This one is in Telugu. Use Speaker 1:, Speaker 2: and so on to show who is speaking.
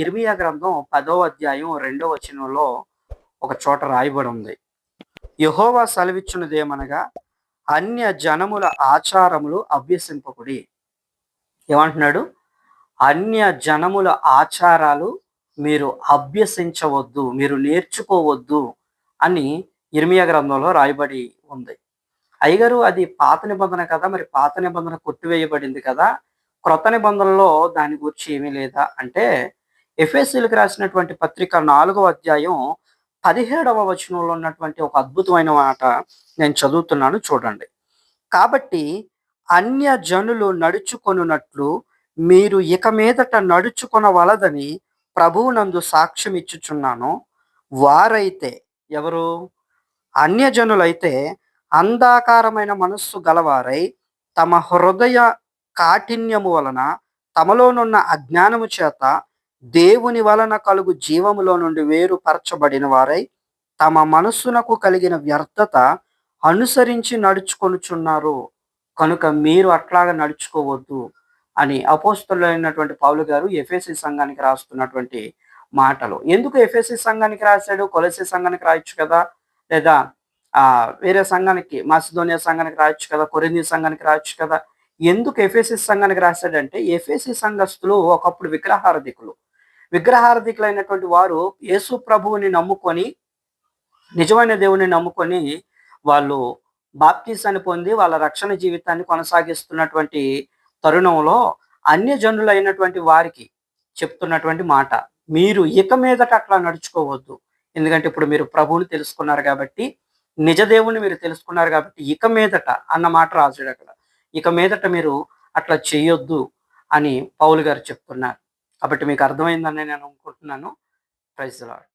Speaker 1: ఇర్మియా గ్రంథం పదో అధ్యాయం రెండో వచనంలో ఒక చోట రాయబడి ఉంది యహోవా సెలవిచ్చినదేమనగా అన్య జనముల ఆచారములు అభ్యసింపకుడి ఏమంటున్నాడు? అన్య జనముల ఆచారాలు మీరు అభ్యసించవద్దు మీరు నేర్చుకోవద్దు అని ఇర్మియా గ్రంథంలో రాయబడి ఉంది. అయ్యగారు అది పాత నిబంధన కదా మరి పాత నిబంధన కొట్టివేయబడింది కదా క్రొత్త నిబంధనలో దాని గురించి ఏమీ లేదా? అంటే ఎఫ్ఎస్సీలకు రాసినటువంటి పత్రిక నాలుగవ అధ్యాయం పదిహేడవ వచనంలో ఉన్నటువంటి ఒక అద్భుతమైన మాట నేను చదువుతున్నాను చూడండి. కాబట్టి అన్య జనులు నడుచుకొనున్నట్లు మీరు ఇక మీదట నడుచుకొనవలదని ప్రభువునందు సాక్ష్యం ఇచ్చుచున్నాను. వారైతే ఎవరు? అన్యజనులైతే అంధాకారమైన మనస్సు గలవారై తమ హృదయ కాఠిన్యము వలన తమలోనున్న అజ్ఞానము చేత దేవుని వలన కలుగు జీవములో నుండి వేరుపరచబడిన వారై తమ మనస్సునకు కలిగిన వ్యర్థత అనుసరించి నడుచుకొనుచున్నారు. కనుక మీరు అట్లాగా నడుచుకోవద్దు అని అపోస్తులైనటువంటి పౌలు గారు ఎఫ్ఎస్సి సంఘానికి రాస్తున్నటువంటి మాటలు. ఎందుకు ఎఫ్ఎస్సి సంఘానికి రాశాడు? కొలసి సంఘానికి రాయొచ్చు కదా? లేదా ఆ వేరే సంఘానికి మాసిదోనియా సంఘానికి రాయొచ్చు కదా? కొరింది సంఘానికి రాయొచ్చు కదా? ఎందుకు ఎఫ్ఎస్సి సంఘానికి రాశాడంటే ఎఫ్ఎస్సి సంఘస్థులు ఒకప్పుడు విగ్రహారధికులు. విగ్రహార్థికులైనటువంటి వారు యేసు ప్రభువుని నమ్ముకొని నిజమైన దేవుని నమ్ముకొని వాళ్ళు బాప్తీసాన్ని పొంది వాళ్ళ రక్షణ జీవితాన్ని కొనసాగిస్తున్నటువంటి తరుణంలో అన్య జనులైనటువంటి వారికి చెప్తున్నటువంటి మాట. మీరు ఇక మీదట అట్లా నడుచుకోవద్దు. ఎందుకంటే ఇప్పుడు మీరు ప్రభువుని తెలుసుకున్నారు కాబట్టి నిజదేవుని మీరు తెలుసుకున్నారు కాబట్టి ఇక మీదట అన్న మాట రాజుడు అక్కడ. ఇక మీదట మీరు అట్లా చేయొద్దు అని పౌలు గారు చెప్తున్నారు. కాబట్టి మీకు అర్థమైందని నేను అనుకుంటున్నాను. Praise lord